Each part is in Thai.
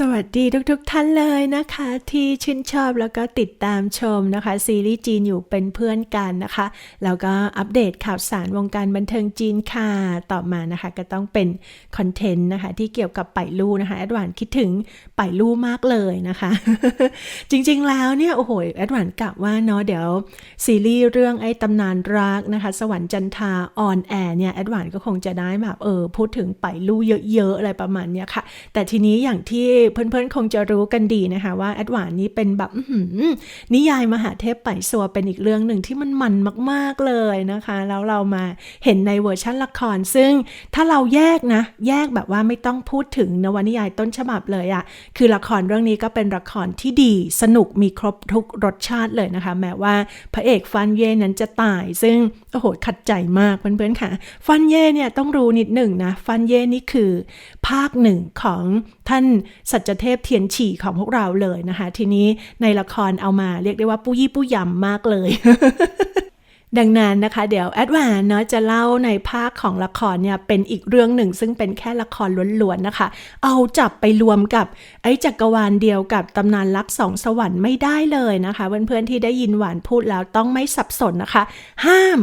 สวัสดีทุกๆทท่านเลยนะคะ ที่ชื่นชอบแล้วก็ติดตามชมนะคะ ซีรีส์จีนอยู่เป็นเพื่อนกันนะคะ แล้วก็อัปเดตข่าวสารวงการบันเทิงจีนค่ะ ต่อมานะคะ ก็ต้องเป็นคอนเทนต์นะคะ ที่เกี่ยวกับไปลู่นะคะแอดวานคิดถึงไปลู่มากเลยนะคะ จริงๆแล้วเนี่ย โอ้โหแอดวานกะว่าเนาะเดี๋ยวซีรีส์เรื่องไอ้ตำนานรักนะคะ สวรรค์จันทาออนแอร์เนี่ยแอดวานก็คงจะได้แบบเออพูดถึงไปลู่เยอะๆอะไรประมาณเนี้ยค่ะ แต่ทีนี้อย่างที่เพื่อนๆ คงจะรู้กันดีนะคะว่าแอดวานนี้เป็นแบบนิยายมหาเทพไปสัวเป็นอีกเรื่องหนึ่งที่มันมันมากๆเลยนะคะ แล้วเรามาเห็นในเวอร์ชันละคร ซึ่งถ้าเราแยกนะ แยกแบบว่าไม่ต้องพูดถึงนวนิยายต้นฉบับเลยอะคือละครเรื่องนี้ก็เป็นละครที่ดีสนุกมีครบทุกรสชาติเลยนะคะ แม้ว่าพระเอกฟันเย่นั้นจะตาย ซึ่งโอ้โหขัดใจมากเพื่อนๆค่ะ ฟันเย่เนี่ยต้องรู้นิดหนึ่งนะ ฟันเย่นี่คือ ภาคหนึ่งของ ท่านสัจเทพเทียนฉี่ของพวกเราเลยนะคะ ทีนี้ในละครเอามาเรียกได้ว่าปุ้ยี่ปุ้ยำมากเลย ดังนั้นนะคะ เดี๋ยวแอดวานเนาะจะเล่าในภาคของละครเนี่ยเป็นอีกเรื่องหนึ่ง ซึ่งเป็นแค่ละครล้วนๆนะคะ เอาจับไปรวมกับไอ้จักรวาลเดียวกับตำนานรักสองสวรรค์ไม่ได้เลยนะคะเพื่อนๆที่ได้ยินหวานพูดแล้วต้องไม่สับสนนะคะ ห้าม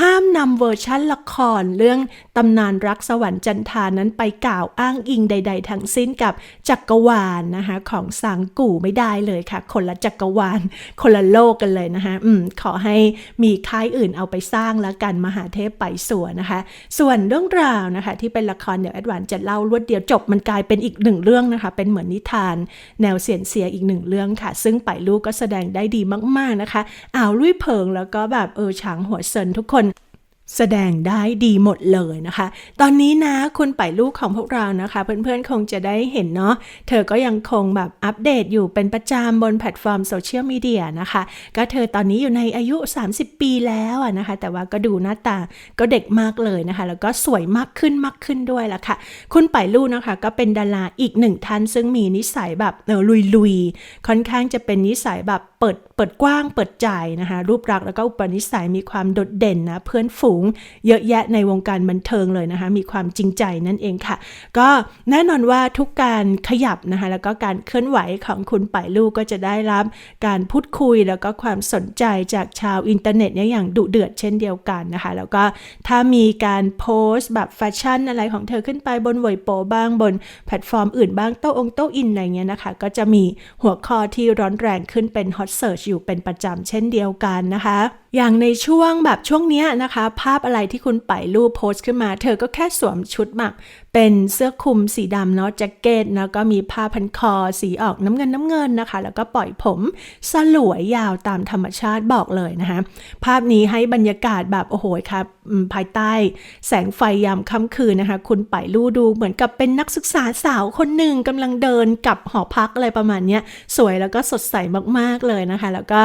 ห้ามนำเวอร์ชันละครเรื่อง ตำนานรักสวรรค์จันทานั้นไปกล่าวอ้างอิงใด ๆ ทั้งสิ้นกับจักรวาลนนะคะของสังกู่ไม่ได้เลยค่ะ คนละจักรวาล คนละโลกกันเลยนะคะอืมขอให้มีค่ายอื่นเอาไปสร้างแล้วกันมหาเทพไปสัวนะคะ ส่วนเรื่องราวนะคะ ที่เป็นละครเดี๋ยวแอดวานจะเล่ารวดเดียวจบมันกลายเป็นอีกหนึ่งเรื่องนะคะ เป็นเหมือนนิทานแนวเสียนเสียอีกหนึ่งเรื่องค่ะ ซึ่งไปลูกก็แสดงได้ดีมากๆนะคะอ่าวลุยเพิงแล้วก็แบบเออฉางหัวเซินทุกคน แสดงได้ดีหมดเลยนะคะ ตอนนี้นะคุณไปลูกของพวกเรานะคะ เพื่อนๆคงจะได้เห็นเนาะ เธอก็ยังคงแบบอัปเดตอยู่เป็นประจำบนแพลตฟอร์มโซเชียลมีเดียนะคะ ก็เธอตอนนี้อยู่ในอายุ 30 ปีแล้วนะคะ แต่ว่าก็ดูหน้าตาก็เด็กมากเลยนะคะ แล้วก็สวยมากขึ้นมากขึ้นด้วยละค่ะ คุณไปลูกนะคะ ก็เป็นดาราอีกหนึ่งท่านซึ่งมีนิสัยแบบเออลุยๆ ค่อนข้างจะเป็นนิสัยแบบ เปิดเปิดกว้างเปิดใจนะคะรูปรักษ์แล้วก็อุปนิสัยมีความโดดเด่นนะเพื่อนฝูงเยอะแยะในวงการบันเทิงเลยนะคะมีความจริงใจนั่นเองค่ะ ก็แน่นอนว่าทุกการขยับนะคะแล้วก็การเคลื่อนไหวของคุณป่ายลูกก็จะได้รับการพูดคุยแล้วก็ความสนใจจากชาวอินเทอร์เน็ตเนี่ยอย่างดุเดือดเช่นเดียวกันนะคะ แล้วก็ถ้ามีการโพสต์แบบแฟชั่นอะไรของเธอขึ้นไปบนเวยโปบ้างบนแพลตฟอร์มอื่นบ้างโต้องโต้อินอะไรเงี้ยนะคะก็จะมีหัวข้อที่ร้อนแรงขึ้นเป็นฮอตเซิร์ชอยู่เป็นประจำเช่นเดียวกันนะคะ อย่างในช่วงแบบช่วงนี้นะคะ ภาพอะไรที่คุณไปรูปโพสต์ขึ้นมา เธอก็แค่สวมชุดแบบเป็นเสื้อคลุมสีดำเนาะแจ็คเก็ตแล้วก็มีผ้าพันคอสีออกน้ำเงินน้ำเงินนะคะ แล้วก็ปล่อยผมสลวยยาวตามธรรมชาติบอกเลยนะคะ ภาพนี้ให้บรรยากาศแบบ โอ้โหครับภายใต้ แสงไฟยามค่ำคืนนะคะ คุณไปลู่ดูเหมือนกับเป็นนักศึกษาสาวคนหนึ่งกำลังเดินกับหอพักอะไรประมาณนี้สวยแล้วก็สดใสมากๆเลยนะคะ แล้วก็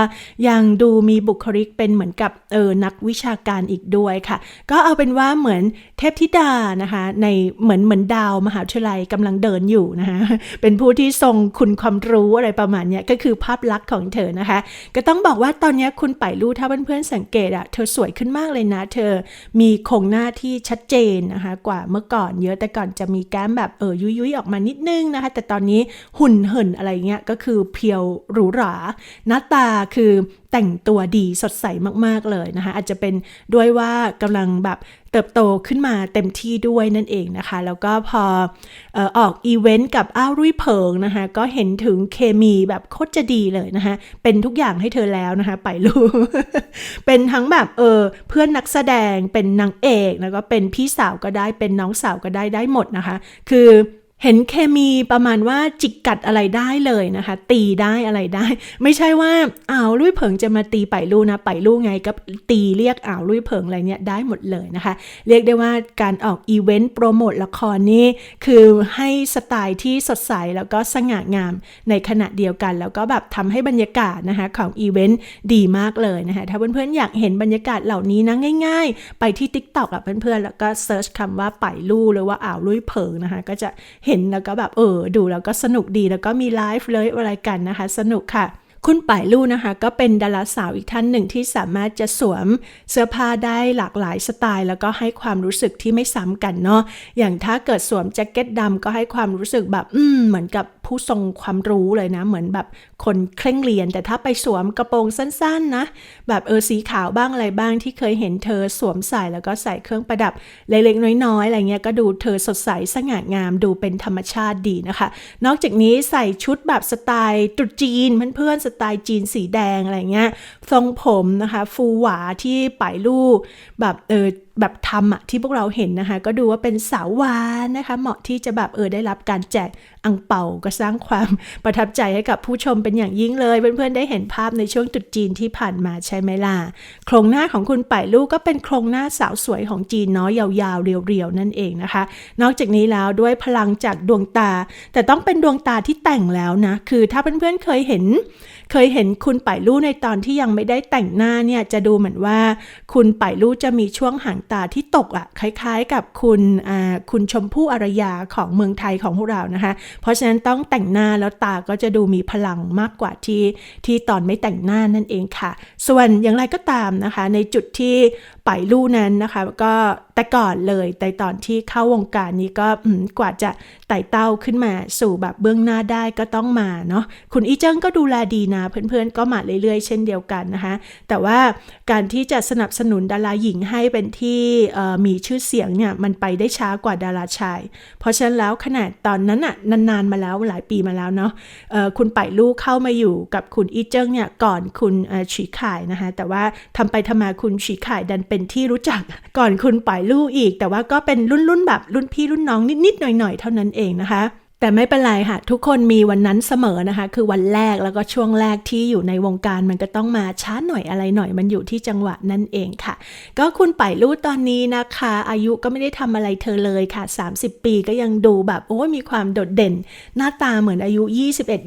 ยังดูมีบุคลิกเป็นเหมือนกับเออนักวิชาการอีกด้วยค่ะ ก็เอาเป็นว่าเหมือนเทพธิดานะคะในเหมือนเหมือนดาวมหาวิทยาลัยกำลังเดินอยู่นะคะเป็นผู้ที่ทรงคุณความรู้อะไรประมาณนี้ก็คือภาพลักษณ์ของเธอนะคะ ก็ต้องบอกว่าตอนนี้คุณไปรู้ถ้าเพื่อนๆสังเกตอะเธอสวยขึ้นมากเลยนะ เธอมีโครงหน้าที่ชัดเจนนะคะกว่าเมื่อก่อนเยอะแต่ก่อนจะมีแก้มแบบเออยุยๆออกมานิดนึงนะคะ แต่ตอนนี้หุ่นเหินอะไรเงี้ยก็คือเพียวหรูหราหน้าตาคือแต่งตัวดีสดใสมาก ๆ เลยนะคะ อาจจะเป็นด้วยว่ากำลังแบบเติบโตขึ้นมาเต็มที่ด้วยนั่นเองนะคะ แล้วก็พอออกอีเวนต์กับอ้าวรุ่ยเพิงนะคะ ก็เห็นถึงเคมีแบบโคตรจะดีเลยนะคะ เป็นทุกอย่างให้เธอแล้วนะคะ ไปลูเป็นทั้งแบบเออเพื่อนนักแสดงเป็นนางเอก แล้วก็เป็นพี่สาวก็ได้เป็นน้องสาวก็ได้ได้หมดนะคะ คือ เห็นเคมีประมาณว่าจิกกัดอะไรได้เลยนะคะ ตีได้อะไรได้ ไม่ใช่ว่าอ้าวลุยเผิงจะมาตีไปลู่นะไปลู่ไงก็ตีเรียกอ้าวลุยเผิงอะไรเนี่ยได้หมดเลยนะคะ เรียกได้ว่าการออกอีเวนต์โปรโมทละครนี่คือให้สไตล์ที่สดใสแล้วก็สง่างามในขณะเดียวกัน แล้วก็แบบทำให้บรรยากาศนะคะของอีเวนต์ดีมากเลยนะคะถ้าเพื่อนๆอยากเห็นบรรยากาศเหล่านี้นะง่าย ๆ ไปที่ t ิ k t o k กับเพื่อนๆแล้วก็เซิร์ชคำว่าไปลู่หรือว่าอ่าวลุยเผิงนะคะก็จะเห็นแล้วก็แบบเออดูแล้วก็สนุกดีแล้วก็มีไลฟ์เลยอะไรกันนะคะ สนุกค่ะ คุณป่ายลู่นะคะ ก็เป็นดาราสาวอีกท่านหนึ่งที่สามารถจะสวมเสื้อผ้าได้หลากหลายสไตล์ แล้วก็ให้ความรู้สึกที่ไม่ซ้ำกันเนาะอย่างถ้าเกิดสวมแจ็คเก็ตดำก็ให้ความรู้สึกแบบอืมเหมือนกับผู้ทรงความรู้เลยนะ เหมือนแบบคนเคร่งเรียน แต่ถ้าไปสวมกระโปรงสั้นๆนะ แบบเออสีขาวบ้างอะไรบ้างที่เคยเห็นเธอสวมใส่แล้วก็ใส่เครื่องประดับเล็กๆน้อยๆอะไรเงี้ยก็ดูเธอสดใสสง่างามดูเป็นธรรมชาติดีนะคะ นอกจากนี้ใส่ชุดแบบสไตล์ตรุษจีนเพื่อนๆสไตล์จีนสีแดงอะไรเงี้ย ทรงผมนะคะ ฟูหวาที่ป่ายลูกแบบเออ แบบทำอะที่พวกเราเห็นนะคะ ก็ดูว่าเป็นสาววานนะคะ เหมาะที่จะแบบเออได้รับการแจกอังเป่าก็สร้างความประทับใจให้กับผู้ชมเป็นอย่างยิ่งเลย เพื่อนๆได้เห็นภาพในช่วงตรุษจีนที่ผ่านมาใช่ไหมล่ะโครงหน้าของคุณป่ายลูกก็เป็นโครงหน้าสาวสวยของจีนเนาะยาวๆเรียวๆนั่นเองนะคะ นอกจากนี้แล้วด้วยพลังจากดวงตา แต่ต้องเป็นดวงตาที่แต่งแล้วนะคือถ้าเพื่อนๆเคยเห็น เคยเห็นคุณป่ายลู่ในตอนที่ยังไม่ได้แต่งหน้าเนี่ยจะดูเหมือนว่า คุณป่ายลู่จะมีช่วงหางตาที่ตกอะคล้ายๆกับคุณคุณชมพู่อารยาของเมืองไทยของพวกเรานะคะ เพราะฉะนั้นต้องแต่งหน้าแล้วตาก็จะดูมีพลังมากกว่าที่ที่ตอนไม่แต่งหน้านั่นเองค่ะ ส่วนอย่างไรก็ตามนะคะ ในจุดที่ไปลู่นั้นนะคะก็แต่ก่อนเลยแต่ตอนที่เข้าวงการนี้ก็กว่าจะไต่เต้าขึ้นมาสู่แบบเบื้องหน้าได้ก็ต้องมาเนาะคุณอีเจิ้งก็ดูแลดีนะ เพื่อนๆก็มาเรื่อยๆ เช่นเดียวกันนะคะ แต่ว่าการที่จะสนับสนุนดาราหญิงให้เป็นที่เอ่มีชื่อเสียงเนี่ยมันไปได้ช้ากว่าดาราชาย เพราะฉะนั้นแล้วขนาดตอนนั้นอะนานๆมาแล้วหลายปีมาแล้วเนาะคุณป่ายลู่เข้ามาอยู่กับคุณอีเจิ้งเนี่ยก่อนคุณเอ่อฉีข่ายนะคะแต่ว่าทำไปทำมาคุณฉีข่ายดันเป็นที่รู้จักก่อนคุณป่ายลู่อีก แต่ว่าก็เป็นรุ่นๆแบบรุ่นพี่รุ่นน้องนิดๆหน่อยๆเท่านั้นเองนะคะ แต่ไม่เป็นไรค่ะ ทุกคนมีวันนั้นเสมอนะคะ คือวันแรกแล้วก็ช่วงแรกที่อยู่ในวงการมันก็ต้องมาช้าหน่อยอะไรหน่อยมันอยู่ที่จังหวะนั่นเองค่ะ ก็คุณไผ่ลู่ตอนนี้นะคะ อายุก็ไม่ได้ทำอะไรเธอเลยค่ะ 30 ปีก็ยังดูแบบโอ้ยมีความโดดเด่น หน้าตาเหมือนอายุ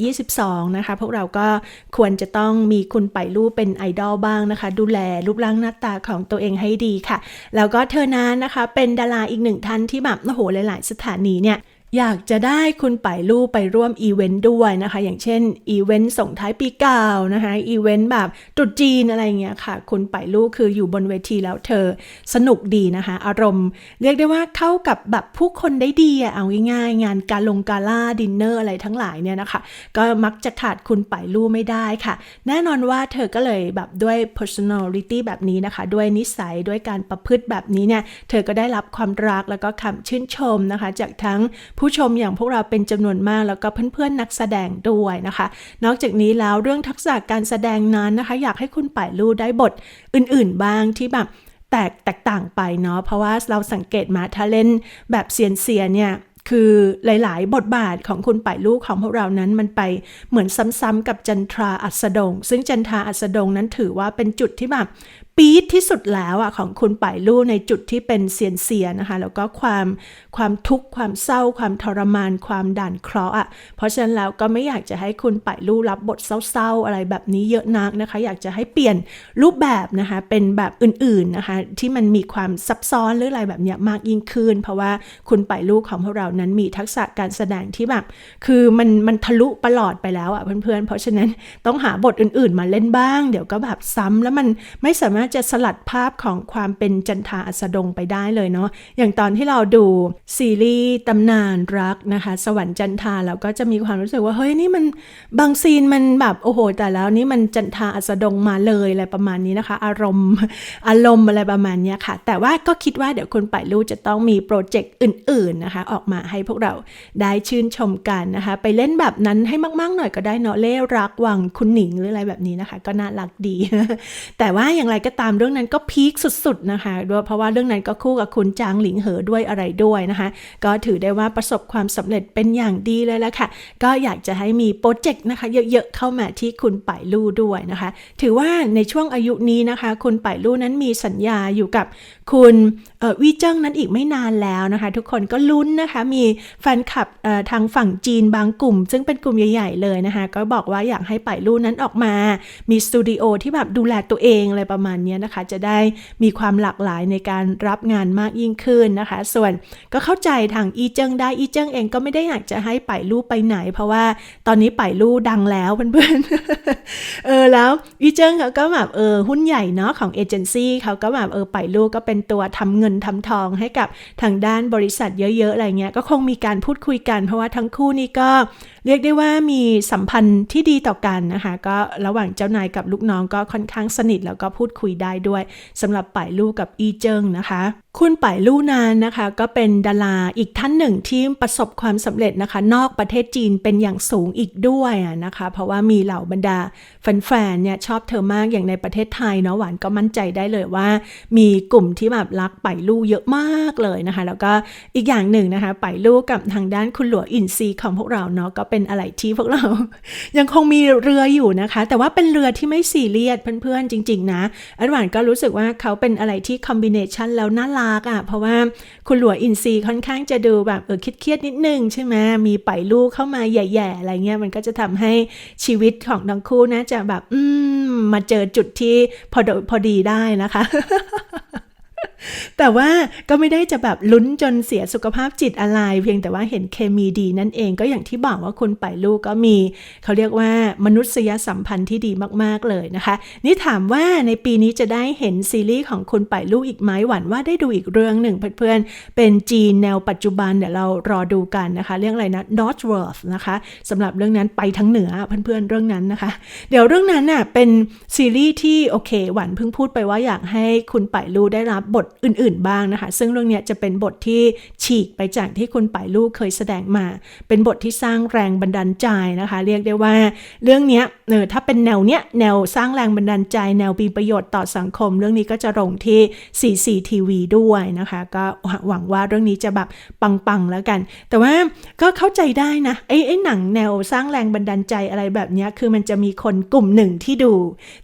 21-22 นะคะ พวกเราก็ควรจะต้องมีคุณไผ่ลู่เป็นไอดอลบ้างนะคะ ดูแลรูปร่างหน้าตาของตัวเองให้ดีค่ะ แล้วก็เธอนั้นนะคะ เป็นดาราอีกหนึ่งท่านที่แบบโอ้โหหลาย ๆ สถานีเนี่ย อยากจะได้คุณป่ายลู่ไปร่วมอีเวนต์ด้วยนะคะ อย่างเช่นอีเวนต์ส่งท้ายปีเก่านะคะอีเวนต์แบบตรุษจีนอะไรเงี้ยค่ะ คุณป่ายลู่คืออยู่บนเวทีแล้วเธอสนุกดีนะคะ อารมณ์ เรียกได้ว่าเข้ากับแบบผู้คนได้ดีเอาง่ายๆ งานการลงกาล่าดินเนอร์อะไรทั้งหลายเนี่ยนะคะ ก็มักจะขาดคุณป่ายลู่ไม่ได้ค่ะ แน่นอนว่าเธอก็เลยแบบด้วย personality แบบนี้นะคะ ด้วยนิสัยด้วยการประพฤติแบบนี้เนี่ยเธอก็ได้รับความรักแล้วก็คำชื่นชมนะคะ จากทั้งผผู้ชมอย่างพวกเราเป็นจำนวนมาก แล้วก็เพื่อนๆนักแสดงด้วยนะคะ นอกจากนี้แล้วเรื่องทักษะการแสดงนั้นนะคะ อยากให้คุณป่ายลู่ได้บทอื่นๆ บ้างที่แบบแตกแตกต่างไปเนาะเพราะว่าเราสังเกตมาถ้าเล่นแบบเซียนเซียเนี่ยคือหลาย ๆ บทบาทของคุณป่ายลูกของพวกเรานั้นมันไปเหมือนซ้ำๆกับจันทราอัสดง ซึ่งจันทราอัสดงนั้นถือว่าเป็นจุดที่แบบปี๊ดที่สุดแล้วอะของคุณป่ายลู่ในจุดที่เป็นเซียนเซียนะคะแล้วก็ความความทุกข์ความเศร้า ความทรมาน ความด่านเคราะห์อะเพราะฉะนั้นแล้วก็ไม่อยากจะให้คุณป่ายลู่รับบทเศร้าๆ อะไรแบบนี้เยอะนักนะคะ อยากจะให้เปลี่ยนรูปแบบนะคะเป็นแบบอื่นๆนะคะที่มันมีความซับซ้อนหรืออะไรแบบเนี้ยมากยิ่งขึ้น เพราะว่าคุณป่ายลู่ของพวกเรานั้นมีทักษะการแสดงที่แบบคือมันมันทะลุประหลอดไปแล้วอะเพื่อนๆ เพราะฉะนั้นต้องหาบทอื่นๆ มาเล่นบ้าง เดี๋ยวก็แบบซ้ำแล้วมันไม่สามารถจะสลัดภาพของความเป็นจันทาอัสดงไปได้เลยเนาะอย่างตอนที่เราดูซีรีส์ตำนานรักนะคะ สวรรค์จันทาเราก็จะมีความรู้สึกว่าเฮ้ยนี่มันบางซีนมันแบบโอ้โห แต่แล้วนี่มันจันทาอัสดงมาเลยอะไรประมาณนี้นะคะ อารมณ์อารมณ์อะไรประมาณนี้ค่ะ แต่ว่าก็คิดว่าเดี๋ยวคุณป่ายลู่จะต้องมีโปรเจกต์อื่น ๆนะคะ ออกมาให้พวกเราได้ชื่นชมกันนะคะ ไปเล่นแบบนั้นให้มาก ๆ หน่อยก็ได้เนาะเล่รักวังคุณหนิงหรืออะไรแบบนี้นะคะ ก็น่ารักดี แต่ว่าอย่างไรก็ตามเรื่องนั้นก็พีคสุดๆนะคะด้วยเพราะว่าเรื่องนั้นก็คู่กับคุณจางหลิงเหอด้วยอะไรด้วยนะคะ ก็ถือได้ว่าประสบความสำเร็จเป็นอย่างดีเลยแล้วค่ะ ก็อยากจะให้มีโปรเจกต์นะคะเยอะๆเข้ามาที่คุณป่ายลู่ด้วยนะคะ ถือว่าในช่วงอายุนี้นะคะ คุณป่ายลู่นั้นมีสัญญาอยู่กับคุณ วีเจิ้งนั้นอีกไม่นานแล้วนะคะ ทุกคนก็ลุ้นนะคะ มีแฟนคลับทางฝั่งจีนบางกลุ่ม ซึ่งเป็นกลุ่มใหญ่ ๆ เลยนะคะ ก็บอกว่าอยากให้ป่ายลู่นั้นออกมา มีสตูดิโอที่แบบดูแลตัวเองอะไรประมาณนี้นะคะ จะได้มีความหลากหลายในการรับงานมากยิ่งขึ้นนะคะ ส่วนก็เข้าใจทางอีเจิ้งได้อีเจิ้งเองก็ไม่ได้อยากจะให้ป่ายลู่ไปไหน เพราะว่าตอนนี้ป่ายลู่ดังแล้วเพื่อนๆเออแล้วอีเจิ้งเขาก็แบบเออหุ้นใหญ่เนาะของเอเจนซี่เขาก็แบบเออป่ายลู่ก็เป็นตัวทำเงินทำทองให้กับทางด้านบริษัทเยอะๆอะไรเงี้ยก็คงมีการพูดคุยกัน เพราะว่าทั้งคู่นี่ก็เรียกได้ว่ามีสัมพันธ์ที่ดีต่อกันนะคะ ก็ระหว่างเจ้านายกับลูกน้องก็ค่อนข้างสนิทแล้วก็พูดคุยได้ด้วยสำหรับป่ายลู่กับอีเจิงนะคะ คุณป่ายลู่นานนะคะ ก็เป็นดาราอีกท่านหนึ่งที่ประสบความสำเร็จนะคะ นอกประเทศจีนเป็นอย่างสูงอีกด้วยนะคะ เพราะว่ามีเหล่าบรรดาแฟนๆเนี่ยชอบเธอมากอย่างในประเทศไทยเนาะหวานก็มั่นใจได้เลยว่า มีกลุ่มที่แบบรักป่ายลู่เยอะมากเลยนะคะ แล้วก็อีกอย่างหนึ่งนะคะป่ายลู่กับทางด้านคุณหลวงอินซีของพวกเราเนาะก็เป็นอะไรที่พวกเรา ยังคงมีเรืออยู่นะคะ แต่ว่าเป็นเรือที่ไม่ซีเรียสเพื่อนๆจริง ๆ นะอันหวานก็รู้สึกว่าเขาเป็นอะไรที่คอมบิเนชันแล้วน่ารักอะ่ะ เพราะว่าคุณหลวงอินซีค่อนข้างจะดูแบบเออคิดเครียดนิดนึงใช่ไหมมีไปลูกเข้ามาแย่ๆอะไรเงี้ยมันก็จะทำให้ชีวิตของทั้งคู่นะ จะแบบ อืมมาเจอจุดที่พอพอดีได้นะคะ แต่ว่าก็ไม่ได้จะแบบลุ้นจนเสียสุขภาพจิตอะไร เพียงแต่ว่าเห็นเคมีดีนั่นเองก็อย่างที่บอกว่าคุณไปลูกก็มี เขาเรียกว่ามนุษยสัมพันธ์ที่ดีมากๆเลยนะคะ นี่ถามว่าในปีนี้จะได้เห็นซีรีส์ของคุณไปลูกอีกไหมหวันว่าได้ดูอีกเรื่องหนึ่งเพื่อนๆ เป็นจีนแนวปัจจุบันเดี๋ยวเรารอดูกันนะคะ เรื่องอะไรนะ Northworth นะคะสำหรับเรื่องนั้นไปทั้งเหนือเพื่อนๆเรื่องนั้นนะคะ เดี๋ยวเรื่องนั้นน่ะเป็นซีรีส์ที่โอเค หวันเพิ่งพูดไปว่าอยากให้คุณไปลูได้รับบทอื่นๆบ้างนะคะ ซึ่งเรื่องนี้จะเป็นบทที่ฉีกไปจากที่คุณไปลูกเคยแสดงมา เป็นบทที่สร้างแรงบันดาลใจนะคะ เรียกได้ว่าเรื่องนี้เออถ้าเป็นแนวเนี้ยแนวสร้างแรงบันดาลใจ แนวมีประโยชน์ต่อสังคม เรื่องนี้ก็จะลงที่ CCTV ด้วยนะคะ ก็หวังว่าเรื่องนี้จะแบบปังๆแล้วกัน แต่ว่าก็เข้าใจได้นะไอ้ไอ้หนังแนวสร้างแรงบันดาลใจอะไรแบบนี้คือมันจะมีคนกลุ่มหนึ่งที่ดู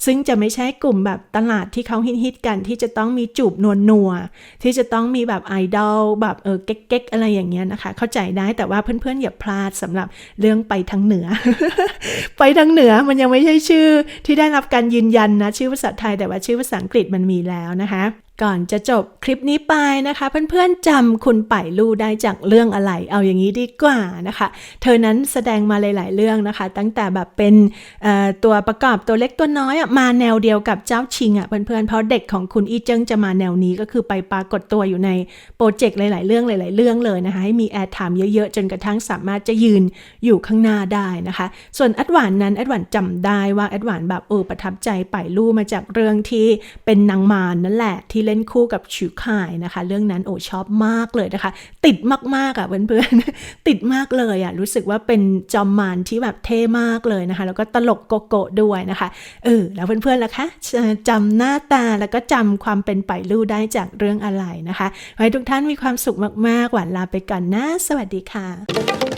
ซึ่งจะไม่ใช่กลุ่มแบบตลาดที่เขาฮิตๆกันที่จะต้องมีจูบนวลนว ที่จะต้องมีแบบไอดอลแบบเออเก๊กๆอะไรอย่างเงี้ยนะคะ เข้าใจได้แต่ว่าเพื่อนๆอย่าพลาดสำหรับเรื่องไปทางเหนือ ไปทางเหนือมันยังไม่ใช่ชื่อที่ได้รับการยืนยันนะ ชื่อภาษาไทยแต่ว่าชื่อภาษาอังกฤษมันมีแล้วนะคะ ก่อนจะจบคลิปนี้ไปนะคะ เพื่อนๆจำคุณไป่ลู่ได้จากเรื่องอะไร เอาอย่างนี้ดีกว่านะคะ เธอนั้นแสดงมาหลายๆเรื่องนะคะ ตั้งแต่แบบเป็นตัวประกอบตัวเล็กตัวน้อยอะมาแนวเดียวกับเจ้าชิงอะเพื่อนๆเพราะเด็กของคุณอีเจิ้งจะมาแนวนี้ก็คือไปปรากฏตัวอยู่ในโปรเจกต์หลาย ๆ เรื่องหลาย ๆ เรื่องเลยนะคะให้มีแอดไทม์เยอะๆ จนกระทั่งสามารถจะยืนอยู่ข้างหน้าได้นะคะ ส่วนแอดหวานนั้นแอดหวานจำได้ว่าแอดหวานแบบเออประทับใจไป่ลู่มาจากเรื่องที่เป็นนางมารนั่นแหละที่เล่นคู่กับชิวข่ายนะคะ เรื่องนั้นโอชอบมากเลยนะคะ ติดมากๆอะเพื่อนๆ ติดมากเลยอะ รู้สึกว่าเป็นจอมมารที่แบบเท่มากเลยนะคะ แล้วก็ตลกโกโก้ด้วยนะคะเออแล้วเพื่อนๆล่ะคะจำหน้าตาแล้วก็จำความเป็นป่ายลู่ได้จากเรื่องอะไรนะคะไว้ทุกท่านมีความสุขมากๆ หวานลาไปก่อนนะ สวัสดีค่ะ